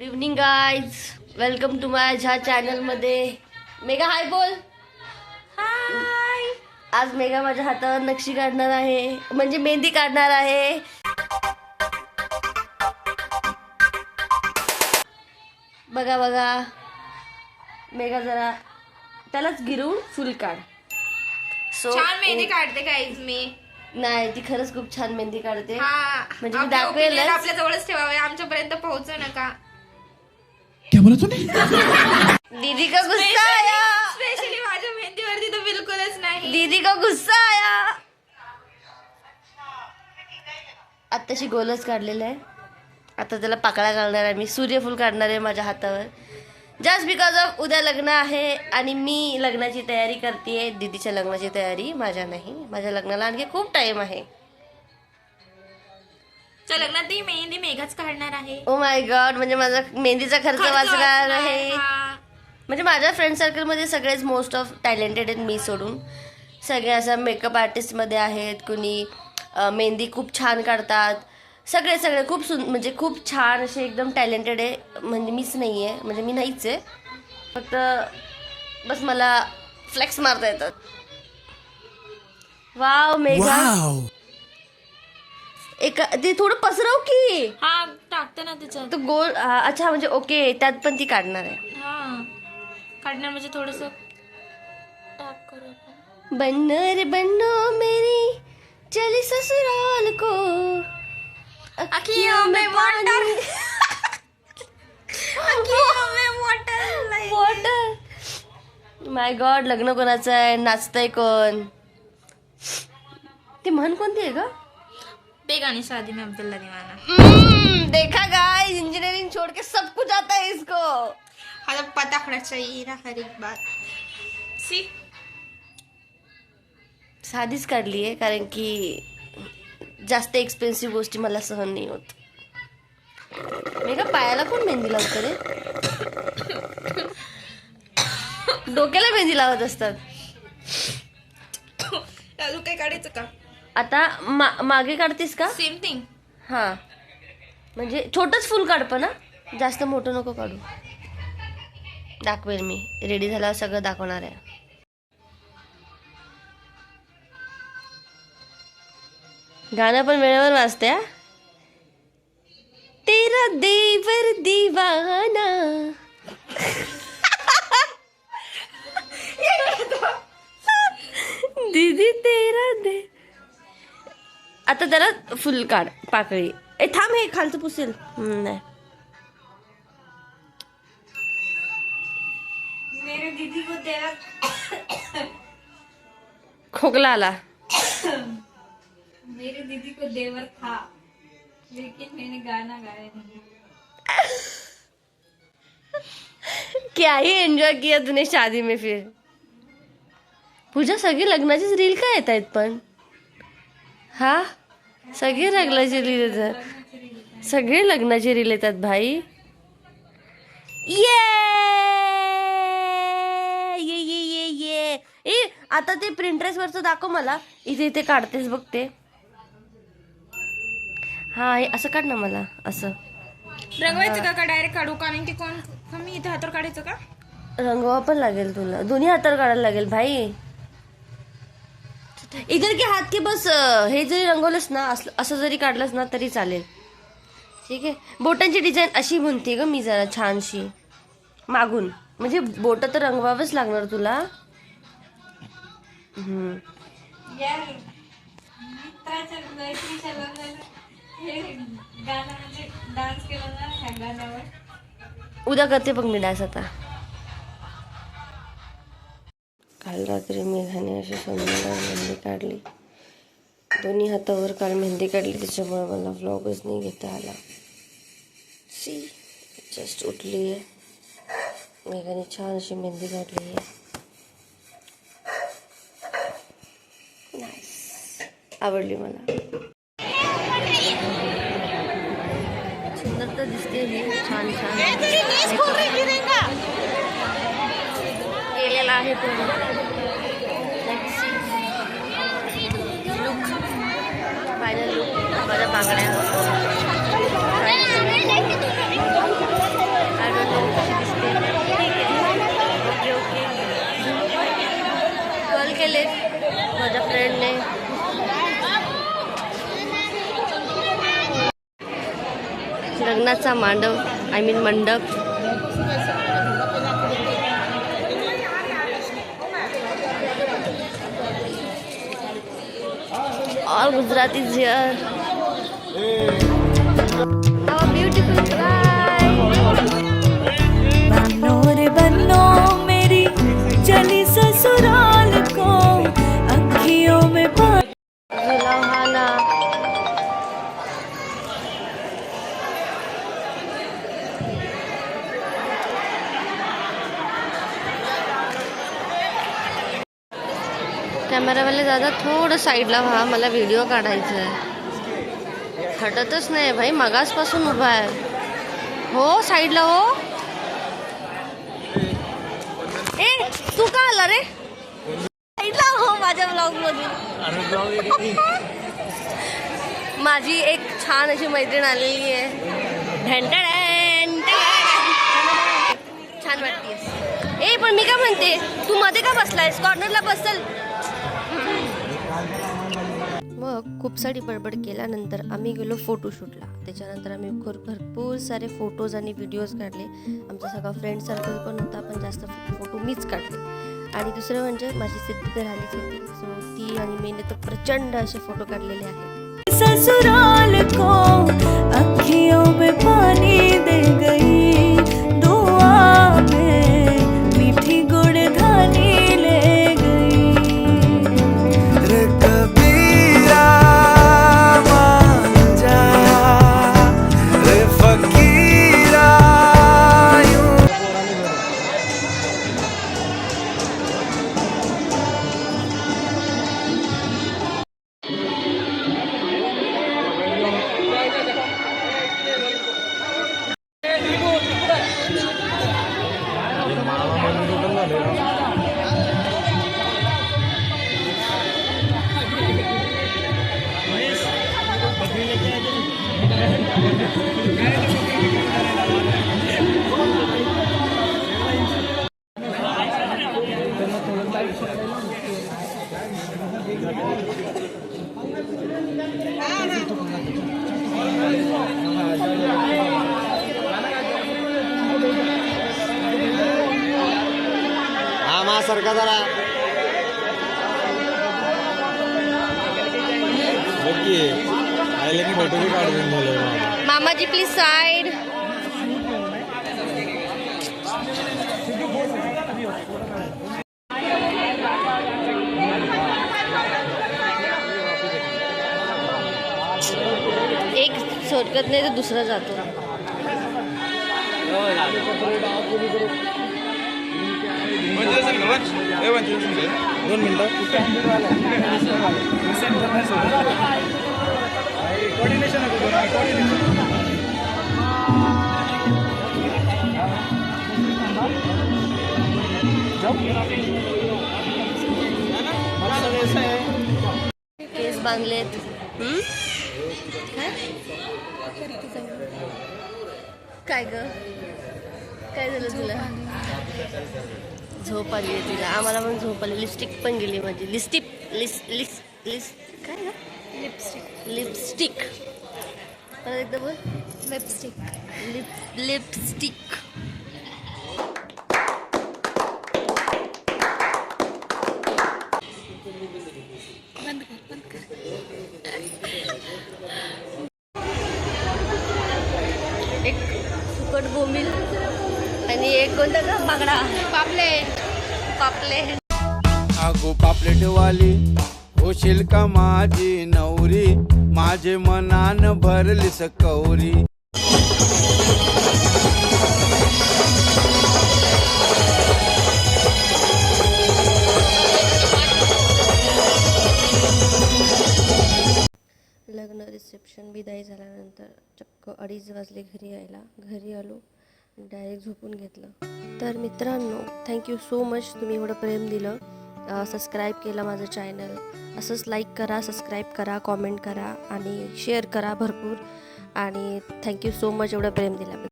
Good evening guys welcome to माझ्या चॅनलमध्ये मेघा हाय बोल. हाय आज मेघा माझ्या हातावर नक्षी काढणार आहे. म्हणजे मेहंदी काढणार आहे. बघा बघा. मेघा जरा त्यालाच गिरवून फुल काढ. सो छान मेहंदी काढते काहीच मी. नाही ती खरंच खूप छान मेहंदी काढते. हा. म्हणजे मी opinion आपल्या जवळच ठेवावे. आमच्यापर्यंत पोहोचू नका. क्या बोला तूने? दीदी का गुस्सा आया। स्पेशली माझ्या मेहंदीवरती तर बिलकुलच नाही. दीदी का गुस्सा आया। आत्ताशी गोलच काढलेला आहे. आता त्याला पाकळा घालणार आहे. मी सूर्यफूल काढणार आहे माझ्या हातावर. जस्ट बिकॉज ऑफ उद्या लग्न आहे आणि मी लग्नाची तयारी करते दीदीच्या लग्नाची तयारी माझ्या नाही. माझ्या लग्नाला आणखी खूप टाइम आहे. लग्नात ती मेहंदी मेघाच काढणार आहे. ओ माय गॉड म्हणजे माझा मेहंदीचा खर्च खर्च वाचणार वाचणार, आहे. हा. म्हणजे माझ्या फ्रेंड सर्कलमध्ये सगळेच मोस्ट ऑफ टॅलेंटेड आहेत मी सोडून. सगळे असं मेकअप आर्टिस्टमध्ये आहेत कुणी अं, मेहंदी खूप छान काढतात. सगळे सगळे खूप सुन म्हणजे खूप छान असे एकदम टॅलेंटेड आहे. म्हणजे मीच नाही आहे म्हणजे मी नाहीच आहे. फक्त बस मला फ्लेक्स मारता येतात. वाव मेघा वाव एक ते थोडं पसरव की. हा टाकते ना त्याच्यात. तो गोल हा, अच्छा म्हणजे ओके त्यात पण ती काढणार आहे. हा काढणार म्हणजे थोडस टाक करू आपण. बन्नो रे बन्नो मेरी चली ससुराल को. अखियों में लय. वॉटर माय गॉड लग्न कोणाचं आहे? नाचतंय कोण? ती म्हण कोणती आहे ग? बेगानी शादी में अब्दुल्ला दीवाना। देखा गाय इंजीनियरिंग छोड़ के सब कुछ आता है इसको। हला पता होना चाहिए ना हर एक बात। सी? साधीच काढली आहे कारण की जास्त एक्सपेन्सिव्ह गोष्टी मला सहन नाही होत। मी का पायाला कोण मेहंदी लावतं रे? डोक्याला मेहंदी लावत असतात। अजून काही काढायचं का? आता मा मागे काढतेस का? सेम थिंग हां. म्हणजे छोटंच फुल काढ पण हा. जास्त मोठं नको काढू. दाखवेल मी. रेडी झाल्यावर सगळं दाखवणार आहे. गाणं पण वेळेवर वाजते तेरा देवर दिवाना. आता त्याला फुल काढ पाकळी. ए थांब हे खालचं पुसेल. नाही मेरे दीदी को तेरा खोकला आला. मेरे दीदी को देवर था लेकिन मैंने गाना गाया नहीं। क्या ही एन्जॉय किया तूने शादी में फिर? पूजा सगळी लग्नाचीच रील काय येत आहेत पण. हा? सगळे लग्नाची रील येतात सगळे लग्नाची रील येतात भाई. ये! ये ये ये ये. ए आता ते प्रिंटरेस वरचं दाखव मला. इथे इथे काढतेस बघ ते. हा असं काढ ना मला असं. रंगवायचं का का डायरेक्ट काढू? कारण की कोण कमी इथे हातावर काढायचं का? रंगवा पण लागेल तुला. दोन्ही हातावर काढायला लागेल भाई. इधर के हात के बस हे जरी रंगवलंस ना असं जरी काढलंस ना तरी चालेल. ठीक आहे? बोटांची डिझाईन अशी म्हणते ग मी जरा छानशी. मागून. म्हणजे बोट तर रंगवावंच लागणार तुला. म्हणजे उद्या करते बघ मी डान्स आता. काल रात्री मेघाने अशी सुंदर मेहंदी काढली. दोन्ही हातावर काल मेहंदी काढली त्याच्यामुळे मला व्लॉगच नाही घेता आला. सी जस्ट उठली आहे. मेघाने छान अशी मेहंदी काढली आहे. नाईस आवडली मला. सुंदर तर दिसते ही छान छान. लागला आहे पूर्ण लुक फायनल लुक कॉल केले फ्रेंडने लग्नाचा मांडव आय मीन मंडप. ઓલ ગુજરાતી જીયર कॅमेरावाले दादा थोडं साईडला व्हा मला व्हिडिओ काढायचा आहे हटतच नाही भाई मगासपासून उभा आहे. हो साईडला हो. ए तू का आला रे? साईडला हो माझ्या ब्लॉगमध्ये माझी एक छान अशी मैत्रीण आलेली आहे. ढेंटळेन, छान वाटते ए पण मी काय म्हणते तू मध्ये का बसलायस? कॉर्नरला बसल. मग खूप सारी बडबड केल्यानंतर आम्ही गेलो फोटोशूटला त्याच्यानंतर आम्ही भर भरपूर सारे फोटोज आणि व्हिडिओज काढले. आमचा सगळा फ्रेंड सर्कल पण होता पण जास्त फोटो मीच काढले. आणि दुसरं म्हणजे माझी सिद्धी तर आलीच होती. सो ती आणि मीने तर प्रचंड असे फोटो काढलेले आहेत. सारखा जरा. फोटो बी काढून झाले मामाजी प्लीज साईड एक सोडकत नाही तर दुसरा जातो. दोन मिनिटं केस बांधलेत. हम्म? काय? काय ग? काय झालं तुला? झोप आली आहे तुला. आम्हाला पण झोप आली. लिपस्टिक पण गेली माझी. लिस्टिप लिस लिस लिस काय ग लिपस्टिक लिपस्टिक परत एकदा बोल. लिपस्टिक लिप लिपस्टिक एक आणि एक कोणता का बागडा. पापलेट पापलेट अगो पापलेटवाली होशील का माझी नवरी? माझे मनान भरलीस कौरी. लग्न रिसेप्शन विदाई झाल्यानंतर चक्क अडीच वाजले घरी यायला. घरी आलो. डायरेक्ट झोपून घेतलं. तर मित्रांनो थँक्यू सो मच तुम्ही एवढं प्रेम दिलं. सबस्क्राईब केलं माझं चॅनल असंच लाईक करा सबस्क्राईब करा कॉमेंट करा आणि शेअर करा भरपूर. आणि थँक्यू सो मच एवढं प्रेम दिल्याबद्दल.